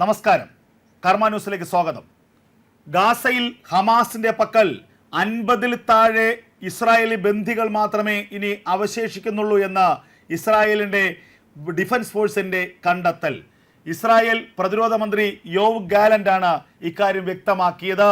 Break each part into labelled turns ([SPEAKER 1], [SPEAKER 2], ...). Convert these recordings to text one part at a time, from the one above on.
[SPEAKER 1] നമസ്കാരം. കർമ്മ ന്യൂസിലേക്ക് സ്വാഗതം. ഗാസയിൽ ഹമാസിന്റെ പക്കൽ അൻപതിൽ താഴെ ഇസ്രായേലി ബന്ധികൾ മാത്രമേ ഇനി അവശേഷിക്കുന്നുള്ളൂ എന്ന ഇസ്രായേലിന്റെ ഡിഫൻസ് ഫോഴ്സിന്റെ കണ്ടെത്തൽ. ഇസ്രായേൽ പ്രതിരോധ മന്ത്രി യോവ് ഗാലന്റാണ് ഇക്കാര്യം വ്യക്തമാക്കിയത്.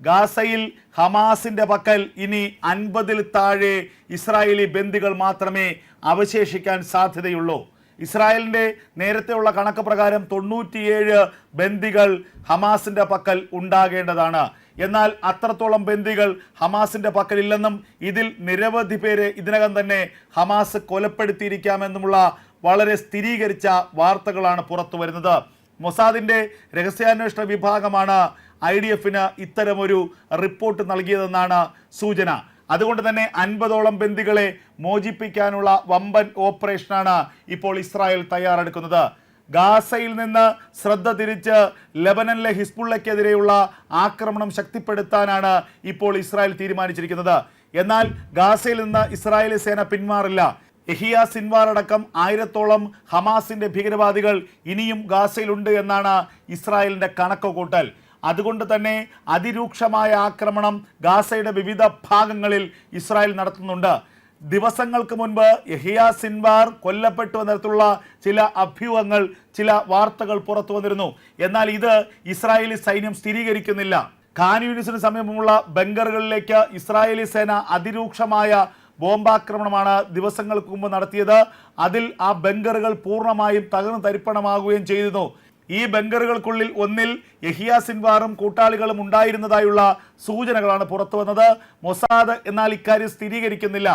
[SPEAKER 1] ഗാസയിൽ ഹമാസിന്റെ പക്കൽ ഇനി അൻപതിൽ താഴെ ഇസ്രായേലി ബന്ദികൾ മാത്രമേ അവശേഷിക്കാൻ സാധ്യതയുള്ളൂ. ഇസ്രായേലിന്റെ നേരത്തെയുള്ള കണക്ക് പ്രകാരം തൊണ്ണൂറ്റിയേഴ് ബന്ദികൾ ഹമാസിന്റെ പക്കൽ ഉണ്ടാകേണ്ടതാണ്. എന്നാൽ അത്രത്തോളം ബന്ദികൾ ഹമാസിന്റെ പക്കലില്ലെന്നും ഇതിൽ നിരവധി പേരെ ഇതിനകം തന്നെ ഹമാസ് കൊലപ്പെടുത്തിയിരിക്കാമെന്നുമുള്ള വളരെ സ്ഥിരീകരിച്ച വാർത്തകളാണ് പുറത്തു വരുന്നത്. മൊസാദിന്റെ രഹസ്യാന്വേഷണ വിഭാഗമാണ് ഐ ഡി എഫിന് ഇത്തരമൊരു റിപ്പോർട്ട് നൽകിയതെന്നാണ് സൂചന. അതുകൊണ്ട് തന്നെ അൻപതോളം ബന്ദികളെ മോചിപ്പിക്കാനുള്ള വമ്പൻ ഓപ്പറേഷനാണ് ഇപ്പോൾ ഇസ്രായേൽ തയ്യാറെടുക്കുന്നത്. ഗാസയിൽ നിന്ന് ശ്രദ്ധ തിരിച്ച് ലബനനിലെ ഹിസ്ബുള്ളയ്ക്കെതിരെയുള്ള ആക്രമണം ശക്തിപ്പെടുത്താനാണ് ഇപ്പോൾ ഇസ്രായേൽ തീരുമാനിച്ചിരിക്കുന്നത്. എന്നാൽ ഗാസയിൽ നിന്ന് ഇസ്രായേലി സേന പിന്മാറില്ല. എഹിയ സിൻവാർ അടക്കം ആയിരത്തോളം ഹമാസിന്റെ ഭീകരവാദികൾ ഇനിയും ഗാസയിലുണ്ട് എന്നാണ് ഇസ്രായേലിന്റെ കണക്ക് കൂട്ടൽ അതുകൊണ്ട് തന്നെ അതിരൂക്ഷമായ ആക്രമണം ഗാസയുടെ വിവിധ ഭാഗങ്ങളിൽ ഇസ്രായേൽ നടത്തുന്നുണ്ട്. ദിവസങ്ങൾക്ക് മുൻപ് യഹിയ സിൻവാർ കൊല്ലപ്പെട്ടു എന്ന തരത്തിലുള്ള ചില അഭ്യൂഹങ്ങൾ ചില വാർത്തകൾ പുറത്തു വന്നിരുന്നു. എന്നാൽ ഇത് ഇസ്രായേലി സൈന്യം സ്ഥിരീകരിക്കുന്നില്ല. ഖാൻ യൂണിസിന് സമീപമുള്ള ബംഗറുകളിലേക്ക് ഇസ്രായേലി സേന അതിരൂക്ഷമായ ബോംബാക്രമണമാണ് ദിവസങ്ങൾക്ക് മുമ്പ് നടത്തിയത്. അതിൽ ആ ബംഗറുകൾ പൂർണമായും തകർന്നു തരിപ്പണമാകുകയും ചെയ്തിരുന്നു. ഈ ബങ്കറുകൾക്കുള്ളിൽ ഒന്നിൽ യഹിയ സിൻവാറും കൂട്ടാളികളും ഉണ്ടായിരുന്നതായുള്ള സൂചനകളാണ് പുറത്തു വന്നത്. മൊസാദ് എന്നാൽ ഇക്കാര്യം സ്ഥിരീകരിക്കുന്നില്ല.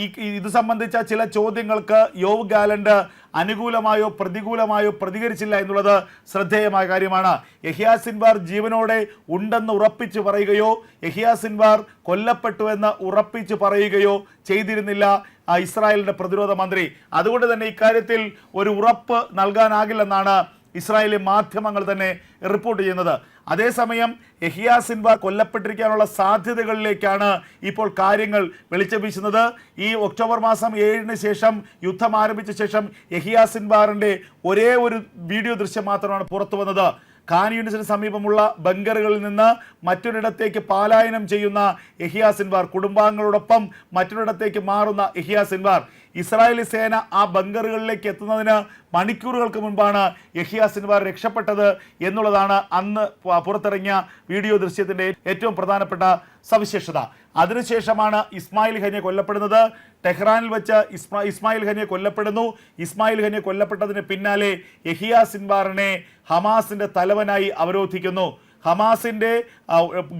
[SPEAKER 1] ഈ ഇത് സംബന്ധിച്ച ചില ചോദ്യങ്ങൾക്ക് യോവ് ഗാലൻഡ് അനുകൂലമായോ പ്രതികൂലമായോ പ്രതികരിച്ചില്ല എന്നുള്ളത് ശ്രദ്ധേയമായ കാര്യമാണ്. യഹിയ സിൻവാർ ജീവനോടെ ഉണ്ടെന്ന് ഉറപ്പിച്ചു പറയുകയോ യഹിയ സിൻവാർ കൊല്ലപ്പെട്ടു എന്ന് ഉറപ്പിച്ചു പറയുകയോ ചെയ്തിരുന്നില്ല ഇസ്രായേലിന്റെ പ്രതിരോധ മന്ത്രി. അതുകൊണ്ട് തന്നെ ഇക്കാര്യത്തിൽ ഒരു ഉറപ്പ് നൽകാനാകില്ലെന്നാണ് ഇസ്രായേലി മാധ്യമങ്ങൾ തന്നെ റിപ്പോർട്ട് ചെയ്യുന്നത്. അതേസമയം എഹിയ സിൻവ കൊല്ലപ്പെട്ടിരിക്കാനുള്ള സാധ്യതകളിലേക്കാണ് ഇപ്പോൾ കാര്യങ്ങൾ വെളിച്ചം വീശുന്നത്. ഈ ഒക്ടോബർ മാസം ഏഴിന് ശേഷം യുദ്ധം ആരംഭിച്ച ശേഷം എഹിയ സിൻവാറിന്റെ ഒരേ ഒരു വീഡിയോ ദൃശ്യം മാത്രമാണ് പുറത്തു വന്നത്. ഖാൻ യൂണിസിന് സമീപമുള്ള ബങ്കറുകളിൽ നിന്ന് മറ്റൊരിടത്തേക്ക് പാലായനം ചെയ്യുന്ന എഹിയ സിൻവാർ കുടുംബാംഗങ്ങളോടൊപ്പം മറ്റൊരിടത്തേക്ക് മാറുന്ന എഹിയ സിൻവാർ. ഇസ്രായേലി സേന ആ ബങ്കറുകളിലേക്ക് എത്തുന്നതിന് മണിക്കൂറുകൾക്ക് മുൻപാണ് യഹിയ സിൻവാർ രക്ഷപ്പെട്ടത് എന്നുള്ളതാണ് അന്ന് പുറത്തിറങ്ങിയ വീഡിയോ ദൃശ്യത്തിന്റെ ഏറ്റവും പ്രധാനപ്പെട്ട സവിശേഷത. അതിനുശേഷമാണ് ഇസ്മായിൽ ഖനിയെ കൊല്ലപ്പെടുന്നത്. ടെഹ്റാനിൽ വെച്ച് ഇസ്മാ ഇസ്മായിൽ ഖനിയെ കൊല്ലപ്പെടുന്നു. ഇസ്മായിൽ ഖനിയെ കൊല്ലപ്പെട്ടതിന് പിന്നാലെ യഹിയ സിൻവാറിനെ ഹമാസിന്റെ തലവനായി അവരോധിക്കുന്നു. ഹമാസിന്റെ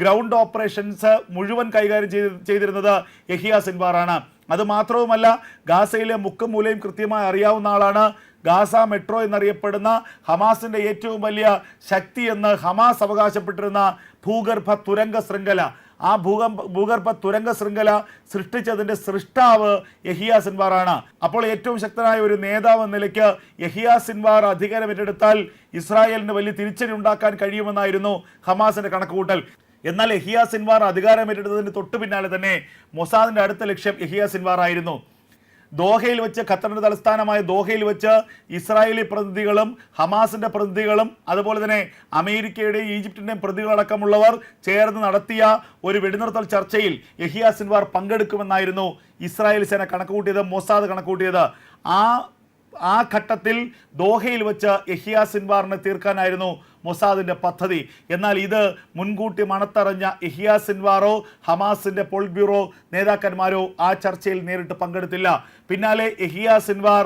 [SPEAKER 1] ഗ്രൗണ്ട് ഓപ്പറേഷൻസ് മുഴുവൻ കൈകാര്യം ചെയ്ത് ചെയ്തിരുന്നത് യഹിയ സിൻവാറാണ്. അത് മാത്രവുമല്ല ഗാസയിലെ മുക്കും മൂലയും കൃത്യമായി അറിയാവുന്ന ആളാണ്. ഗാസ മെട്രോ എന്നറിയപ്പെടുന്ന ഹമാസിന്റെ ഏറ്റവും വലിയ ശക്തി എന്ന് ഹമാസ് അവകാശപ്പെട്ടിരുന്ന ഭൂഗർഭ തുരങ്ക ശൃംഖല. ആ ഭൂകമ്പ ഭൂഗർഭ തുരങ്ക ശൃംഖല സൃഷ്ടിച്ചതിന്റെ സൃഷ്ടാവ് യഹിയ സിൻവാറാണ്. അപ്പോൾ ഏറ്റവും ശക്തനായ ഒരു നേതാവ് എന്ന നിലയ്ക്ക് യഹിയ സിൻവാർ അധികാരം ഏറ്റെടുത്താൽ ഇസ്രായേലിന് വലിയ തിരിച്ചടി ഉണ്ടാക്കാൻ കഴിയുമെന്നായിരുന്നു ഹമാസിന്റെ കണക്കുകൂട്ടൽ. എന്നാൽ യഹിയ സിൻവാർ അധികാരം ഏറ്റെടുത്തതിന് തൊട്ടു പിന്നാലെ തന്നെ മൊസാദിന്റെ അടുത്ത ലക്ഷ്യം യഹിയ സിൻവാർ ആയിരുന്നു. ദോഹയിൽ വെച്ച് ഖത്തറിന്റെ തലസ്ഥാനമായ ദോഹയിൽ വെച്ച് ഇസ്രായേലി പ്രതിനിധികളും ഹമാസിന്റെ പ്രതിനിധികളും അതുപോലെ തന്നെ അമേരിക്കയുടെയും ഈജിപ്തിന്റെയും പ്രതികളടക്കമുള്ളവർ ചേർന്ന് നടത്തിയ ഒരു വെടിനിർത്തൽ ചർച്ചയിൽ യഹിയ സിൻവാർ പങ്കെടുക്കുമെന്നായിരുന്നു ഇസ്രായേൽ സേന കണക്കുകൂട്ടിയത് മൊസാദ് കണക്കുകൂട്ടിയത്. ആ ആ ഘട്ടത്തിൽ ദോഹയിൽ വെച്ച് യഹിയ സിൻവാറിനെ തീർക്കാനായിരുന്നു മൊസാദിന്റെ പദ്ധതി. എന്നാൽ ഇത് മുൻകൂട്ടി മണത്തറിഞ്ഞ യഹിയ സിൻവാറോ ഹമാസിന്റെ പോൾ ബ്യൂറോ നേതാക്കന്മാരോ ആ ചർച്ചയിൽ നേരിട്ട് പങ്കെടുത്തില്ല. പിന്നാലെ യഹിയ സിൻവാർ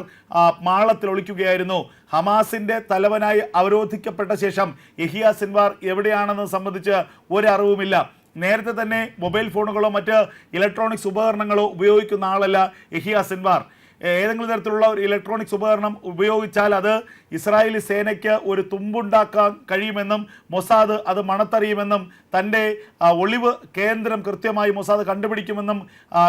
[SPEAKER 1] മാളത്തിൽ ഒളിക്കുകയായിരുന്നു. ഹമാസിന്റെ തലവനായി അവരോധിക്കപ്പെട്ട ശേഷം യഹിയ സിൻവാർ എവിടെയാണെന്ന് സംബന്ധിച്ച് ഒരറിവുമില്ല. നേരത്തെ തന്നെ മൊബൈൽ ഫോണുകളോ മറ്റ് ഇലക്ട്രോണിക്സ് ഉപകരണങ്ങളോ ഉപയോഗിക്കുന്ന ആളല്ല യഹിയ സിൻവാർ. ഏതെങ്കിലും തരത്തിലുള്ള ഒരു ഇലക്ട്രോണിക്സ് ഉപകരണം ഉപയോഗിച്ചാൽ അത് ഇസ്രായേലി സേനയ്ക്ക് ഒരു തുമ്പുണ്ടാക്കാൻ കഴിയുമെന്നും മൊസാദ് അത് മണത്തറിയുമെന്നും തന്റെ ഒളിവ് കേന്ദ്രം കൃത്യമായി മൊസാദ് കണ്ടുപിടിക്കുമെന്നും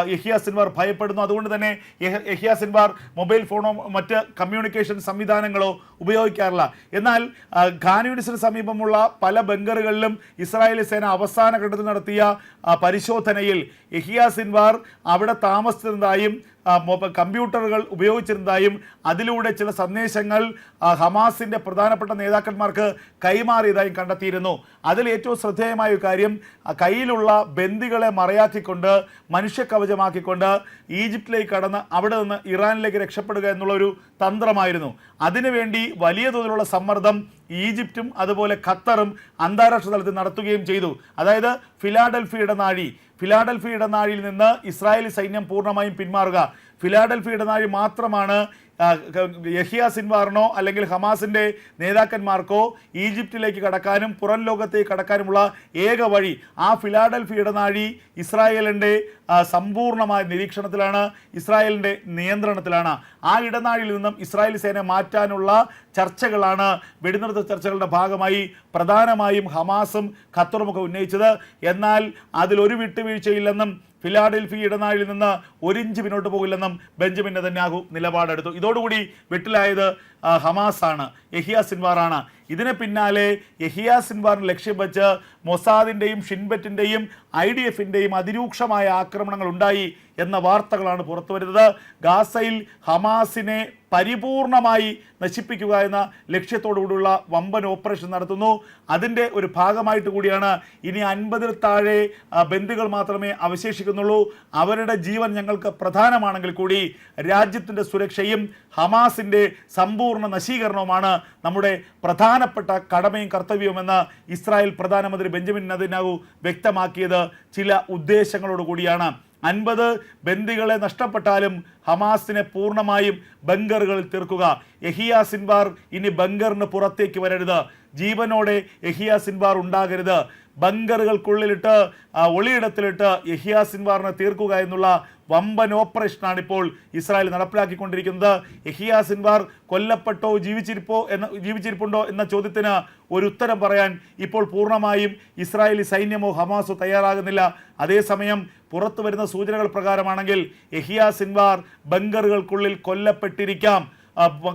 [SPEAKER 1] യഹിയ സിൻവാർ ഭയപ്പെടുന്നു. അതുകൊണ്ട് തന്നെ യഹ- യഹിയ സിൻവാർ മൊബൈൽ ഫോണോ മറ്റ് കമ്മ്യൂണിക്കേഷൻ സംവിധാനങ്ങളോ ഉപയോഗിക്കാറില്ല. എന്നാൽ ആ, സമീപമുള്ള പല ബങ്കറുകളിലും ഇസ്രായേലി സേന അവസാന ഘട്ടത്തിൽ നടത്തിയ പരിശോധനയിൽ യഹിയ സിൻവാർ അവിടെ താമസിച്ചിരുന്നതായും കമ്പ്യൂട്ടറുകൾ ഉപയോഗിച്ചിരുന്നതായും അതിലൂടെ ചില സന്ദേശങ്ങൾ ഹമാസിന്റെ പ്രധാനപ്പെട്ട നേതാക്കന്മാർക്ക് കൈമാറിയതായും കണ്ടെത്തിയിരുന്നു. അതിൽ ഏറ്റവും ശ്രദ്ധേയമായ ഒരു കാര്യം കയ്യിലുള്ള ബന്ദികളെ മറയാക്കിക്കൊണ്ട് മനുഷ്യക്കവചമാക്കിക്കൊണ്ട് ഈജിപ്തിലേക്ക് കടന്ന് അവിടെ നിന്ന് ഇറാനിലേക്ക് രക്ഷപ്പെടുക എന്നുള്ള ഒരു തന്ത്രമായിരുന്നു അതിനുവേണ്ടി വലിയ തോതിലുള്ള സമ്മർദ്ദം ഈജിപ്തും അതുപോലെ ഖത്തറും അന്താരാഷ്ട്ര തലത്തിൽ നടത്തുകയും ചെയ്തു. അതായത് ഫിലാഡൽഫി ഇടനാഴി ഫിലാഡൽഫി ഇടനാഴിയിൽ നിന്ന് ഇസ്രായേലി സൈന്യം പൂർണമായും പിന്മാറുക. ഫിലാഡൽഫി ഇടനാഴി മാത്രമാണ് യഹിയ സിൻവാറിനോ അല്ലെങ്കിൽ ഹമാസിന്റെ നേതാക്കന്മാർക്കോ ഈജിപ്തിലേക്ക് കടക്കാനും പുറം ലോകത്തേക്ക് കടക്കാനുമുള്ള ഏക വഴി ആ ഫിലാഡൽഫി ഇടനാഴി ഇസ്രായേലിന്റെ സമ്പൂർണമായ നിരീക്ഷണത്തിലാണ് ഇസ്രായേലിന്റെ നിയന്ത്രണത്തിലാണ്. ആ ഇടനാഴിയിൽ നിന്നും ഇസ്രായേൽ സേന മാറ്റാനുള്ള ചർച്ചകളാണ് വെടിനിർത്തൽ ചർച്ചകളുടെ ഭാഗമായി പ്രധാനമായും ഹമാസും ഖത്തറുമൊക്കെ ഉന്നയിച്ചത്. എന്നാൽ അതിലൊരു വിട്ടുവീഴ്ചയില്ലെന്നും ഫിലാഡൽഫി ഇടനാഴിയിൽ നിന്ന് ഒരിഞ്ച് പിന്നോട്ട് പോകില്ലെന്നും ബെഞ്ചമിൻ നെതന്യാഹു നിലപാടെടുത്തു. ഇതോടുകൂടി വെട്ടിലായത് ഹമാസാണ് യഹിയ സിൻവാറാണ്. ഇതിന് പിന്നാലെ യഹിയ സിൻവാറിന് ലക്ഷ്യം വെച്ച് മൊസാദിന്റെയും ഷിൻബറ്റിന്റെയും ഐ ഡി എഫിന്റെയും അതിരൂക്ഷമായ ആക്രമണങ്ങൾ ഉണ്ടായി എന്ന വാർത്തകളാണ് പുറത്തു വരുന്നത്. ഗാസയിൽ ഹമാസിനെ പരിപൂർണമായി നശിപ്പിക്കുക എന്ന ലക്ഷ്യത്തോടുകൂടിയുള്ള വമ്പൻ ഓപ്പറേഷൻ നടത്തുന്നു. അതിന്റെ ഒരു ഭാഗമായിട്ട് കൂടിയാണ് ഇനി അൻപതിൽ താഴെ ബന്ധുക്കൾ മാത്രമേ അവശേഷിക്കുന്നുള്ളൂ. അവരുടെ ജീവൻ ഞങ്ങൾക്ക് പ്രധാനമാണെങ്കിൽ കൂടി രാജ്യത്തിന്റെ സുരക്ഷയും ഹമാസിന്റെ സമ്പൂർണ നശീകരണവുമാണ് നമ്മുടെ പ്രധാനപ്പെട്ട കടമയും കർത്തവ്യവുമെന്ന് ഇസ്രായേൽ പ്രധാനമന്ത്രി ബെഞ്ചമിൻ നദിനാവു വ്യക്തമാക്കിയത് ചില ഉദ്ദേശങ്ങളോട് കൂടിയാണ്. അൻപത് ബന്ദികളെ നഷ്ടപ്പെട്ടാലും ഹമാസിനെ പൂർണമായും ബങ്കറുകളിൽ തീർക്കുക. എഹിയ സിൻവാർ ഇനി ബങ്കറിന് പുറത്തേക്ക് വരരുത്. ജീവനോടെ എഹിയ ഉണ്ടാകരുത്. ബങ്കറുകൾക്കുള്ളിലിട്ട് ഒളിയിടത്തിലിട്ട് യഹിയ സിൻവാറിനെ തീർക്കുക എന്നുള്ള വമ്പൻ ഓപ്പറേഷനാണ് ഇപ്പോൾ ഇസ്രായേൽ നടപ്പിലാക്കിക്കൊണ്ടിരിക്കുന്നത്. യഹിയ സിൻവാർ കൊല്ലപ്പെട്ടോ ജീവിച്ചിരിപ്പോ എന്ന ജീവിച്ചിരിപ്പുണ്ടോ എന്ന ചോദ്യത്തിന് ഒരു ഉത്തരം പറയാൻ ഇപ്പോൾ പൂർണമായും ഇസ്രായേലി സൈന്യമോ ഹമാസോ തയ്യാറാകുന്നില്ല. അതേസമയം പുറത്തു വരുന്ന സൂചനകൾ പ്രകാരമാണെങ്കിൽ യഹിയ സിൻവാർ ബങ്കറുകൾക്കുള്ളിൽ കൊല്ലപ്പെട്ടിരിക്കാം.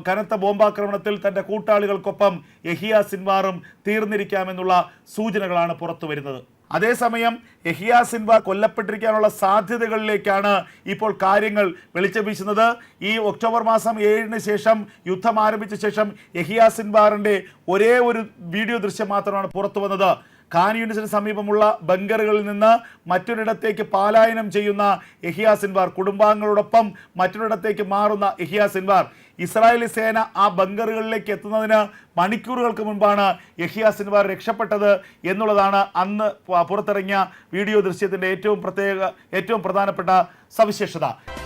[SPEAKER 1] കനത്ത ബോംബാക്രമണത്തിൽ തന്റെ കൂട്ടാളികൾക്കൊപ്പം യഹിയ സിൻവാറും തീർന്നിരിക്കാമെന്നുള്ള സൂചനകളാണ് പുറത്തു വരുന്നത്. അതേസമയം യഹിയ സിൻവാർ കൊല്ലപ്പെട്ടിരിക്കാനുള്ള സാധ്യതകളിലേക്കാണ് ഇപ്പോൾ കാര്യങ്ങൾ വെളിച്ചം വീശുന്നത്. ഈ ഒക്ടോബർ മാസം ഏഴിന് ശേഷം യുദ്ധം ആരംഭിച്ച ശേഷം യഹിയ സിൻവാറിന്റെ ഒരേ ഒരു വീഡിയോ ദൃശ്യം മാത്രമാണ് പുറത്തു വന്നത്. ഖാൻ യൂണിസിന് സമീപമുള്ള ബങ്കറുകളിൽ നിന്ന് മറ്റൊരിടത്തേക്ക് പാലായനം ചെയ്യുന്ന എഹിയാസിൻവാർ കുടുംബാംഗങ്ങളോടൊപ്പം മറ്റൊരിടത്തേക്ക് മാറുന്ന എഹിയാസിൻവാർ ഇസ്രായേലി സേന ആ ബങ്കറുകളിലേക്ക് എത്തുന്നതിന് മണിക്കൂറുകൾക്ക് മുൻപാണ് യഹിയ സിൻവാർ രക്ഷപ്പെട്ടത് എന്നുള്ളതാണ് അന്ന് പുറത്തിറങ്ങിയ വീഡിയോ ദൃശ്യത്തിന്റെ ഏറ്റവും പ്രത്യേക ഏറ്റവും പ്രധാനപ്പെട്ട സവിശേഷത.